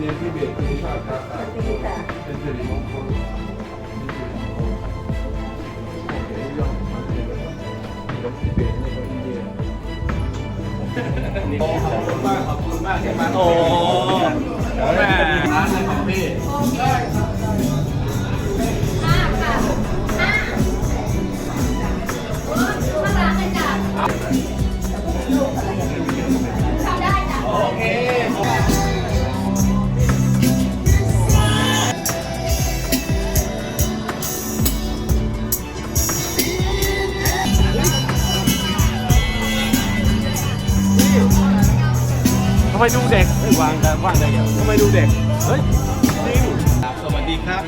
เรียที่เบสที่ชอบครับเป็นสิริมงคลเป็นสิริมงคลโอเคยอมมายเขอบคุณมากขอบคุณมากที่มาโอ้ ทำไมดูเด็กวางแต่วางได้ยังทำไมดูเด็ก เฮ้ยจริงครับสวัสดีครับ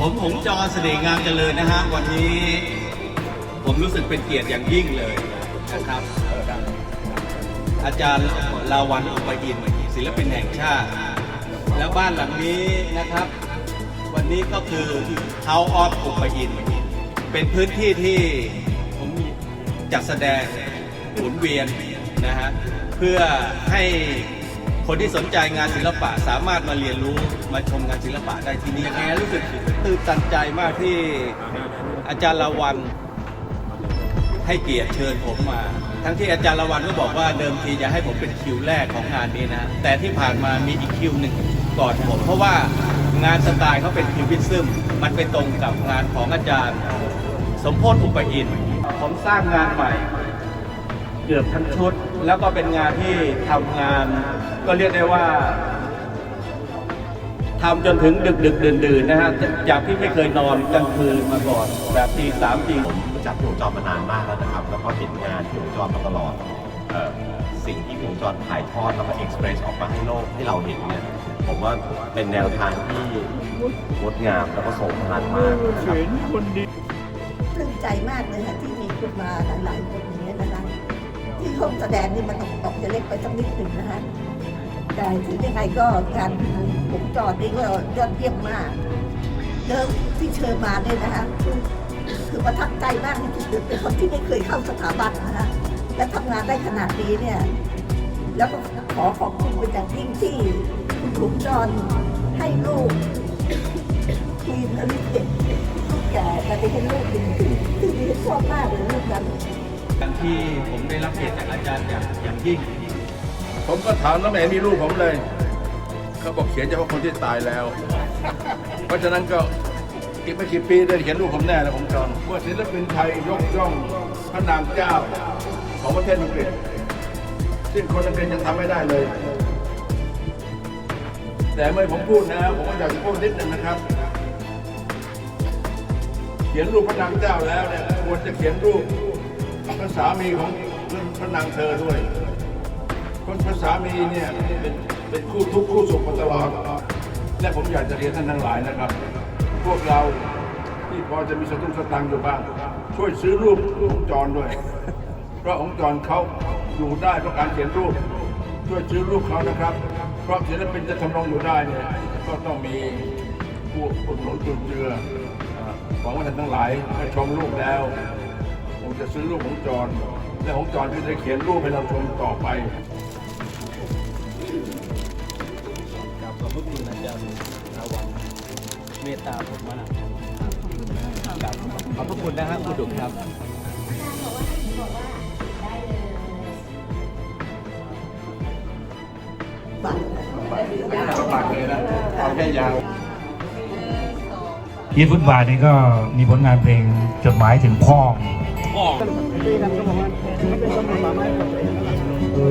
ผมหงจรเสน่ห์งามเจริญนะฮะวันนี้ ผมรู้สึกเป็นเกียรติอย่างยิ่งเลยนะครับ อาจารย์ลาวันอุปยินศิลปินแห่งชาติ แล้วบ้านหลังนี้นะครับ วันนี้ก็คือ House of อุปยินเป็นพื้นที่ที่ผมจัดแสดงหมุนเวียน นะฮะเพื่อให้คนที่สนใจงานศิลปะสามารถมาเรียนรู้มาชมงานศิลปะได้ที่นี่ยังรู้สึกตื่นตันใจมากที่อาจารย์ลาวันให้เกียรติเชิญผมมา ทั้งที่อาจารย์ละวันก็บอกว่าเดิมทีจะให้ผมเป็นคิวแรกของงานนี้นะแต่ที่ผ่านมามีอีกคิวหนึ่งก่อนผม เพราะว่างานสไตล์เขาเป็นคิวบิซึมมันไปตรงกับงานของอาจารย์ สมโพธิอุปอินผมสร้างงานใหม่ เกือบทั้งชุด แล้วก็เป็นงานที่ทำงาน ก็เรียกได้ว่าทำจนถึงดึกดึกดื่นดื่นๆนะฮะจากที่ไม่เคยนอนกลางคืนมาก่อน แบบตีสามตีผมรู้จักพี่หงจรมานานมากแล้วนะครับ แล้วก็เห็นงานพี่หงจรมาตลอดเอ่อสิ่งที่พี่หงจรถ่ายทอดแล้วก็เอ็กซ์เพรสออกมาให้โลกให้เราเห็นเนี่ยผมว่าเป็นแนวทางที่งดงามแล้วก็ทรงพลังมากนะครับปลื้มใจมากเลยค่ะที่มีคุณมาหลายๆคนอย่างนี้ยนะคะ ที่ห้องแสดงนี่มันตกตกจะเล็กไปสักนิดหนึ่งนะคะแต่ถึงยังไงก็การผมจอดนี่ก็ยอดเยี่ยมมากเดิมที่เชิญมาเนี่ยนะคะคือคือประทับใจมากที่สุดเป็นคนที่ไม่เคยเข้าสถาบันนะคะและทำงานได้ขนาดนี้เนี่ย แล้วก็ขอขอบคุณเป็นอย่างยิ่งที่คุณผมจรให้ลูกทีมอลิเต็ดลูกแก่แต่เป็นลูกจริงๆที่ที่ชอบมากเลยลูกนั้น การที่ผมได้รับเกียรติจากอาจารย์อย่างอย่างยิ่ง ผมก็ถามน้องแหมมีลูกผมเลย เขาบอกเขียนเฉพาะคนที่ตายแล้ว เพราะฉะนั้นก็อีกไม่กี่ปีได้เขียนลูกผมแน่แล้วผมจอนว่าศิลปินไทยยกย่องพระนางเจ้าของประเทศอังกฤษซึ่งคนอังกฤษยังทำไม่ได้เลย แต่เมื่อผมพูดนะ ผมก็อยากจะพูดนิดนึงนะครับ เขียนรูปพระนางเจ้าแล้วเนี่ยควรจะเขียนรูป พระสามีของพระนางเธอด้วย คนพระสามีเนี่ยเป็นเป็นคู่ทุกข์คู่สุขมาตลอด และผมอยากจะเรียนท่านทั้งหลายนะครับ พวกเราที่พอจะมีสตุ้งสตังอยู่บ้าง ช่วยซื้อรูปองจรด้วย เพราะองจรเขาอยู่ได้เพราะการเขียนรูป ช่วยซื้อรูปเขานะครับ เพราะศิลปินจะทำรงอยู่ได้เนี่ยก็ต้องมีผู้อุดหนุนจุนเจืออ่าหวังว่าท่านทั้งหลายชมรูปแล้ว คงจะซื้อรูปของจรและของจรก็จะเขียนรูปให้เราชมต่อไปกับขอบพระคุณอาจารย์อาวันเมตตาผมมากกับขอบพระคุณนะครับคุณดุกครับบัตรปากเลยนะเอาแค่ยาวพีทฟุตบาทนี่ก็มีผลงานเพลงจดหมายถึงพ่อพ่อตีกันก็ บอก